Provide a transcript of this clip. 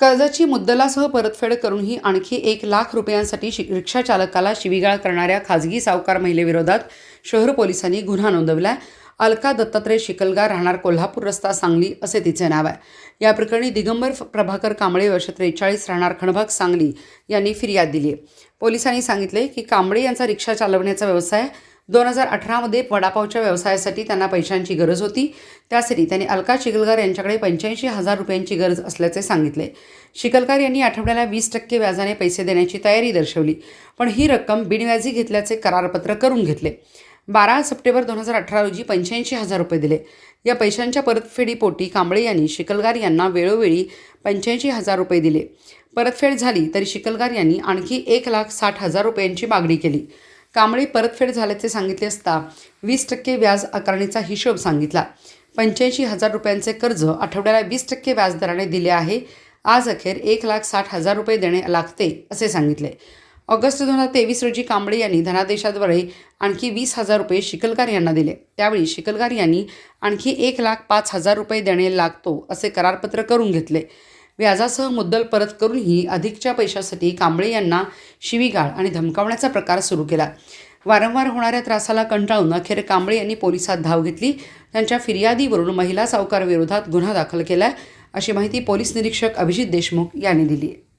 कर्जाची मुद्दलासह परतफेड करूनही आणखी एक लाख रुपयांसाठी शि रिक्षा चालकाला शिवीगाळ करणाऱ्या खाजगी सावकार महिलेविरोधात शहर पोलिसांनी गुन्हा नोंदवला अलका दत्तात्रय शिकलगार राहणार कोल्हापूर रस्ता सांगली असे तिचे नाव आहे. या प्रकरणी दिगंबर प्रभाकर कांबळे वर्ष त्रेचाळीस राहणार खणभाग सांगली यांनी फिर्याद दिली आहे पोलिसांनी सांगितले की कांबळे यांचा रिक्षा चालवण्याचा व्यवसाय दोन हजार अठरामध्ये वडापावच्या व्यवसायासाठी त्यांना पैशांची गरज होती. त्यासाठी त्यांनी अलका चिखलगार यांच्याकडे पंच्याऐंशी हजार रुपयांची गरज असल्याचे सांगितले. शिकलगार यांनी आठवड्याला वीस टक्के व्याजाने पैसे देण्याची तयारी दर्शवली पण ही रक्कम बिनव्याजी घेतल्याचे करारपत्र करून घेतले. बारा सप्टेंबर दोन हजार अठरा रोजी पंच्याऐंशी हजार रुपये दिले. या पैशांच्या परतफेडीपोटी कांबळे यांनी शिकलगार यांना वेळोवेळी पंच्याऐंशी हजार रुपये दिले. परतफेड झाली तरी शिकलगार यांनी आणखी एक लाख साठ हजार रुपयांची मागणी केली. कांबळे परतफेड झाल्याचे सांगितले असता वीस टक्के व्याज आकारणीचा हिशोब सांगितला. पंच्याऐंशी हजार रुपयांचे कर्ज आठवड्याला वीस टक्के व्याजदराने दिले आहे. आज अखेर एक लाख साठ हजार रुपये देणे लागते असे सांगितले. ऑगस्ट दोन हजार तेवीस रोजी कांबळे यांनी धनादेशाद्वारे आणखी वीस हजार रुपये शिकलगार यांना दिले. त्यावेळी शिकलगार यांनी आणखी एक लाख पाच हजार रुपये देणे लागतो असे करारपत्र करून घेतले. व्याजासह मुद्दल परत करूनही अधिकच्या पैशासाठी कांबळे यांना शिवीगाळ आणि धमकावण्याचा प्रकार सुरू केला. वारंवार होणाऱ्या त्रासाला कंटाळून अखेर कांबळे यांनी पोलिसात धाव घेतली. त्यांच्या फिर्यादीवरून महिला सावकार विरोधात गुन्हा दाखल केला अशी माहिती पोलीस निरीक्षक अभिजित देशमुख यांनी दिली आहे.